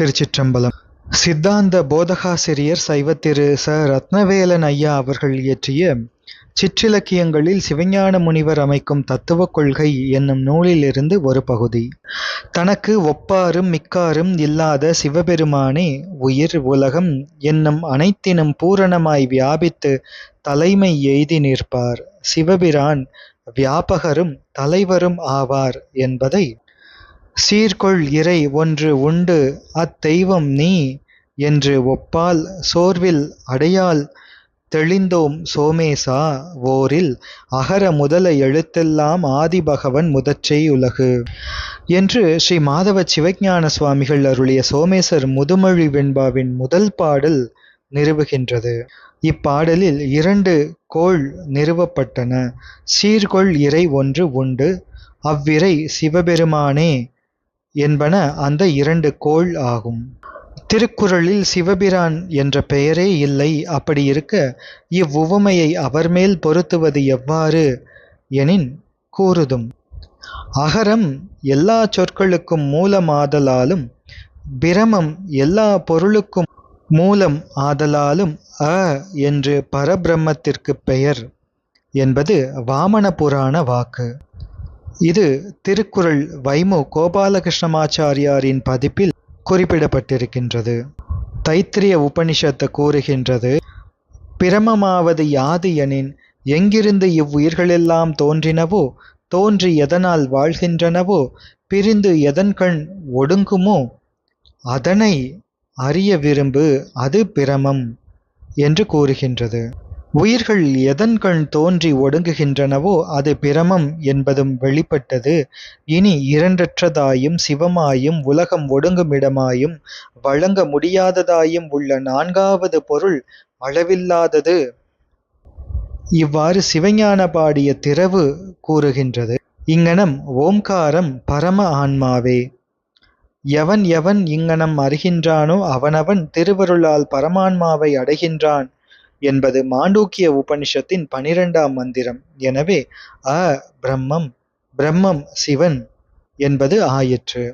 திருச்சிற்றம்பலம். சித்தாந்த போதகாசிரியர் சைவத்திரு ச. ரத்னவேலன் ஐயா அவர்கள் இயற்றிய சிற்றிலக்கியங்களில் சிவஞான முனிவர் அமைக்கும் தத்துவக் கொள்கை என்னும் நூலிலிருந்து ஒரு பகுதி. தனக்கு ஒப்பாரும் மிக்காரும் இல்லாத சிவபெருமானே உயிர் உலகம் என்னும் அனைத்தினும் பூரணமாய் வியாபித்து தலைமை எய்தி நிற்பார். சிவபிரான் வியாபகரும் தலைவரும் ஆவார் என்பதை சீர்கொள் இறை ஒன்று உண்டு அத்தெய்வம் நீ என்று ஒப்பால் சோர்வில் அடையால் தெளிந்தோம் சோமேசா ஓரில் அகர முதல எழுத்தெல்லாம் ஆதிபகவன் முதற்செய் உலகு. என்று ஸ்ரீ மாதவ சிவஞான சுவாமிகள் அருளிய சோமேசர் முதுமொழி வெண்பாவின் முதல் பாடல் நிறுவுகின்றது. இப்பாடலில் இரண்டு கோள் நிறுவப்பட்டன. சீர்கொள் இறை ஒன்று உண்டு அவ்விரை சிவபெருமானே என்பன அந்த இரண்டு கோள் ஆகும். திருக்குறளில் சிவபிரான் என்ற பெயரே இல்லை. அப்படி இருக்க இவ்வுவமையை அவர் மேல் பொருத்துவது எவ்வாறு? எனின் கூறுதும். அகரம் எல்லா சொற்களுக்கும் மூலமாதலாலும் பிரமம் எல்லா பொருளுக்கும் மூலம் ஆதலாலும் அ என்று பரபிரம்மத்திற்கு பெயர் என்பது வாமன புராண வாக்கு. இது திருக்குறள் வைமு கோபாலகிருஷ்ணமாச்சாரியாரின் பதிப்பில் குறிப்பிடப்பட்டிருக்கின்றது. தைத்திரிய உபனிஷத்து கூறுகின்றது பிரமமாவது யாது எனின் எங்கிருந்து இவ்வுயிர்களெல்லாம் தோன்றினவோ தோன்றி எதனால் வாழ்கின்றனவோ பிரிந்து எதன்கண் ஒடுங்குமோ அதனை அறிய விரும்பு அது பிரமம் என்று கூறுகின்றது. உயிர்கள் எதன்கண் தோன்றி ஒடுங்குகின்றனவோ அது பிரமம் என்பதும் வெளிப்பட்டது. இனி இரண்டற்றதாயும் சிவமாயும் உலகம் ஒடுங்குமிடமாயும் வழங்க முடியாததாயும் உள்ள நான்காவது பொருள் அளவில்லாதது. இவ்வாறு சிவஞான பாடிய திறவு கூறுகின்றது. இங்கனம் ஓம்காரம் பரம ஆன்மாவே. எவன் எவன் இங்கனம் அறிகின்றானோ அவனவன் திருவருளால் பரமான்மாவை அடைகின்றான். என்பது மாண்டூக்கிய உபனிஷத்தின் பனிரெண்டாம் மந்திரம். எனவே அ பிரம்மம் பிரம்மம் சிவன் என்பது ஆயிற்று.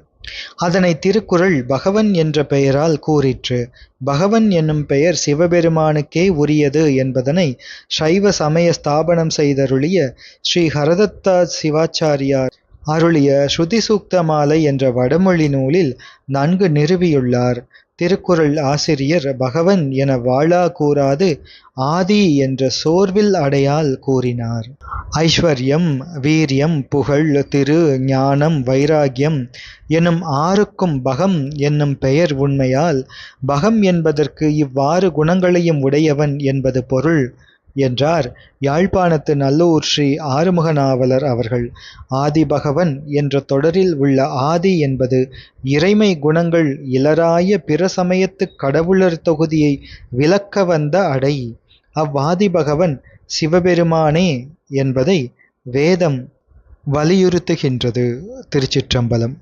அதனை திருக்குறள் பகவன் என்ற பெயரால் கூறிற்று. பகவன் என்னும் பெயர் சிவபெருமானுக்கே உரியது என்பதனை சைவ சமய ஸ்தாபனம் செய்தருளிய ஸ்ரீ ஹரதத்தா சிவாச்சாரியார் அருளிய ஸ்ருதி சூக்த மாலை என்ற வடமொழி நூலில் நன்கு நிறுவியுள்ளார். திருக்குறள் ஆசிரியர் பகவன் என வாழா கூறாது ஆதி என்ற சோர்வில் அடையால் கூறினார். ஐஸ்வர்யம் வீரியம் புகழ் திரு ஞானம் வைராகியம் எனும் ஆறுக்கும் பகம் என்னும் பெயர் உண்மையால் பகம் என்பதற்கு இவ்வாறு குணங்களையும் உடையவன் என்பது பொருள். என்றார். யாழ்ப்பாணத்து நல்லூர் ஸ்ரீ ஆறுமுக நாவலர் அவர்கள் ஆதிபகவன் என்ற தொடரில் உள்ள ஆதி என்பது இறைமை குணங்கள் இலராய பிற சமயத்து கடவுளர் தொகுதியை விளக்க வந்த அடை. அவ்வாதிபகவன் சிவபெருமானே என்பதை வேதம் வலியுறுத்துகின்றது. திருச்சிற்றம்பலம்